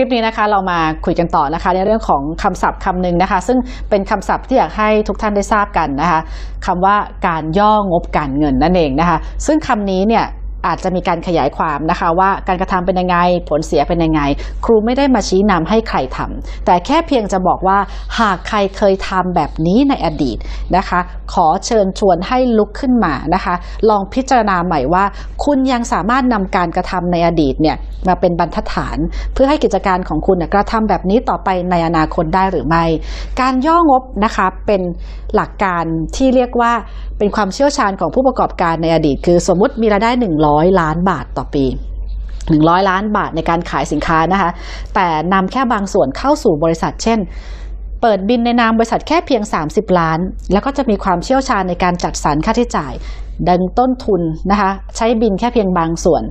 ลิปนี้นะคะเรามาคุยกันต่อนะคะ ในเรื่องของคำศัพท์คำหนึ่งนะคะ ซึ่งเป็นคำศัพท์ที่อยากให้ทุกท่านได้ทราบกันนะคะคำว่าการย่องบการเงินนั่นเองนะคะ ซึ่งคำนี้เนี่ย อาจจะมีการขยายความนะคะ ว่าการกระทำเป็นยังไง ผลเสียเป็นยังไง ครูไม่ได้มาชี้นำให้ใครทำแต่แค่เพียงจะบอกว่าหากใครเคยทำแบบนี้ในอดีตนะคะ ขอเชิญชวนให้ลุกขึ้นมานะคะ ลองพิจารณาใหม่ว่า คุณยังสามารถนำการกระทำในอดีตเนี่ยมาเป็นบรรทัดฐาน เพื่อให้กิจการของคุณกระทำแบบนี้ต่อไปในอนาคตได้หรือไม่ การย่องบนะคะเป็นหลักการที่เรียกว่าเป็นความเชี่ยวชาญของผู้ประกอบการในอดีต คือสมมติมีรายได้ 100ล้านบาทต่อปี 100 ล้านบาทในการขายสินค้านะคะ แต่นำแค่บางส่วนเข้าสู่บริษัท เช่น เปิดบินในนามบริษัทแค่เพียง 30 ล้าน แล้วก็จะมีความเชี่ยวชาญในการจัดสรรค่าใช้จ่าย ดังต้นทุนนะคะ ใช้บินแค่เพียงบางส่วน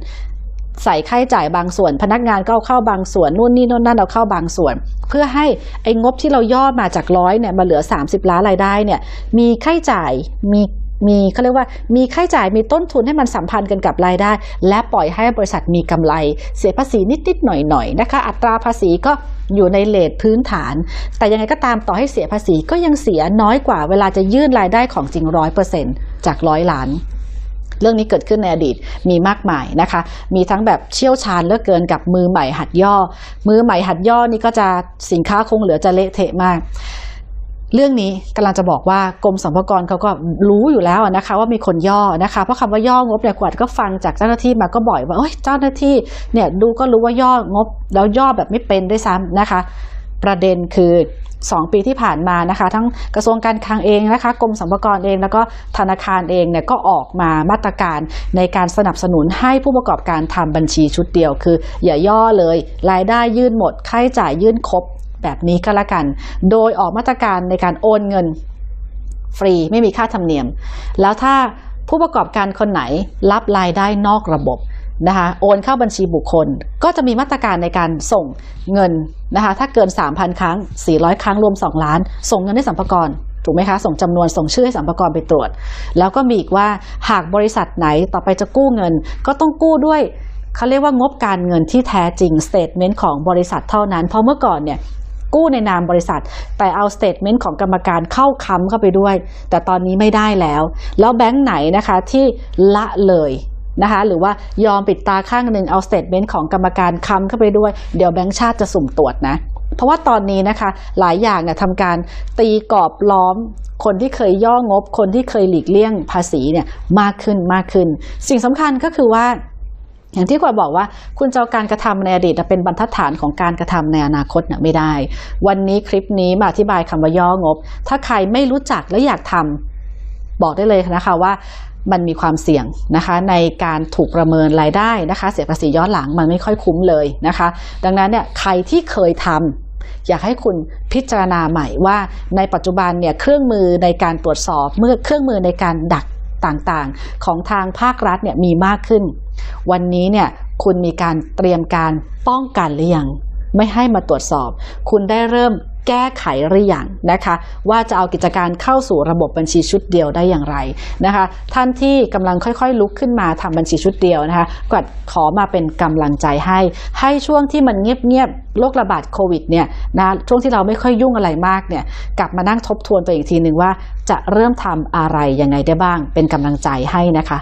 ใส่ค่าใช้จ่ายบางส่วน พนักงานก็เอาเข้าบางส่วนนู่นนี่นู่นนั่นเอาเข้าบางส่วนเพื่อให้ไอ้งบที่เราย่อมาจากร้อยเนี่ยมาเหลือ 30 ล้านรายได้เนี่ยมีค่าใช้จ่ายมี มีเขาเรียกว่ามีค่าใช้จ่ายมีต้นทุนให้มันสัมพันธ์กันกับรายได้ และปล่อยให้บริษัทมีกำไร เสียภาษีนิดๆหน่อยๆนะคะ อัตราภาษีก็อยู่ในเลทพื้นฐาน แต่ยังไงก็ตามต่อให้เสียภาษีก็ยังเสียน้อยกว่าเวลาจะยื่นรายได้ของจริงร้อยเปอร์เซ็นจากร้อยล้านเรื่องนี้เกิดขึ้นในอดีตมีมากมายนะคะ มีทั้งแบบเชี่ยวชาญเลือกเกินกับมือใหม่หัดย่อ มือใหม่หัดย่อนี่ก็จะสินค้าคงเหลือจะเละเทะมาก เรื่องนี้กำลังจะบอกว่ากรมสรรพากรเขาก็รู้อยู่แล้วนะคะ ว่ามีคนย่อนะคะ เพราะคำว่าย่องบเนี่ยกวาดก็ฟังจากเจ้าหน้าที่มาก็บ่อยว่าเอ้ยเจ้าหน้าที่เนี่ยดูก็รู้ว่าย่องบ แล้วย่อแบบไม่เป็นด้วยซ้ำนะคะ ประเด็นคือ 2 ปีที่ผ่านมานะคะ ทั้งกระทรวงการคลังเองนะคะกรมสรรพากรเองแล้วก็ธนาคารเองเนี่ยก็ออกมามาตรการในการสนับสนุนให้ผู้ประกอบการทำบัญชีชุดเดียวคือ อย่าย่อเลย รายได้ยื่นหมดค่าใช้จ่ายยื่นครบ แบบนี้ก็แล้วกัน โดยออกมาตรการในการโอนเงินฟรีไม่มีค่าธรรมเนียม แล้วถ้าผู้ประกอบการคนไหนรับรายได้นอกระบบนะคะโอนเข้าบัญชีบุคคล ก็จะมีมาตรการในการส่งเงินนะคะถ้าเกิน 3,000 ครั้ง 400 ครั้งรวม 2 ล้าน ส่งเงินให้สัมภาระถูกไหมคะ ส่งจำนวนส่งชื่อให้สัมภาระไปตรวจ แล้วก็มีอีกว่าหากบริษัทไหนต่อไปจะกู้เงิน ก็ต้องกู้ด้วยเขาเรียกว่างบการเงินที่แท้จริงสเตทเมนต์ของบริษัทเท่านั้น เพราะเมื่อก่อนเนี่ย กู้ในนามบริษัท แต่เอาสเตทเมนต์ของกรรมการเข้าค้ำเข้าไปด้วย แต่ตอนนี้ไม่ได้แล้ว แล้วแบงค์ไหนนะคะที่ละเลยนะคะหรือว่ายอมปิดตาข้างหนึ่งเอาสเตทเมนต์ของกรรมการค้ำเข้าไปด้วย เดี๋ยวแบงค์ชาติจะสุ่มตรวจนะ เพราะว่าตอนนี้นะคะหลายอย่างเนี่ยทำการตีกรอบล้อม คนที่เคยย่องบ คนที่เคยหลีกเลี่ยงภาษีเนี่ยมากขึ้นมากขึ้น สิ่งสำคัญก็คือว่า อย่างที่กว่าบอกว่าคุณจะการกระทำในอดีตเป็นบรรทัดฐานของการกระทำในอนาคตเนี่ยไม่ได้ วันนี้คลิปนี้มาอธิบายคำว่าย่องบ ถ้าใครไม่รู้จักและอยากทำบอกได้เลยนะคะว่ามันมีความเสี่ยงนะคะในการถูกประเมินรายได้นะคะ เสียภาษีย้อนหลังมันไม่ค่อยคุ้มเลยนะคะ ดังนั้นเนี่ยใครที่เคยทำอยากให้คุณพิจารณาใหม่ว่าในปัจจุบันเนี่ยเครื่องมือในการตรวจสอบเมื่อเครื่องมือในการดัก ต่างๆ ของทางภาครัฐเนี่ยมีมากขึ้น วันนี้เนี่ยคุณมีการเตรียมการป้องกันหรือยังไม่ให้มาตรวจสอบ คุณได้เริ่ม แก้ไขหรือยังนะคะ ว่าจะเอากิจการเข้าสู่ระบบบัญชีชุดเดียวได้อย่างไรนะคะ ท่านที่กำลังค่อยๆ ลุกขึ้นมาทำบัญชีชุดเดียวนะคะก็ขอมาเป็นกำลังใจให้ ให้ช่วงที่มันเงียบๆโรคระบาดโควิดเนี่ยนะช่วงที่เราไม่ค่อยยุ่งอะไรมากเนี่ยกลับมานั่งทบทวนตัวอีกทีหนึ่งว่าจะเริ่มทำอะไรยังไงได้บ้าง เป็นกำลังใจให้นะคะ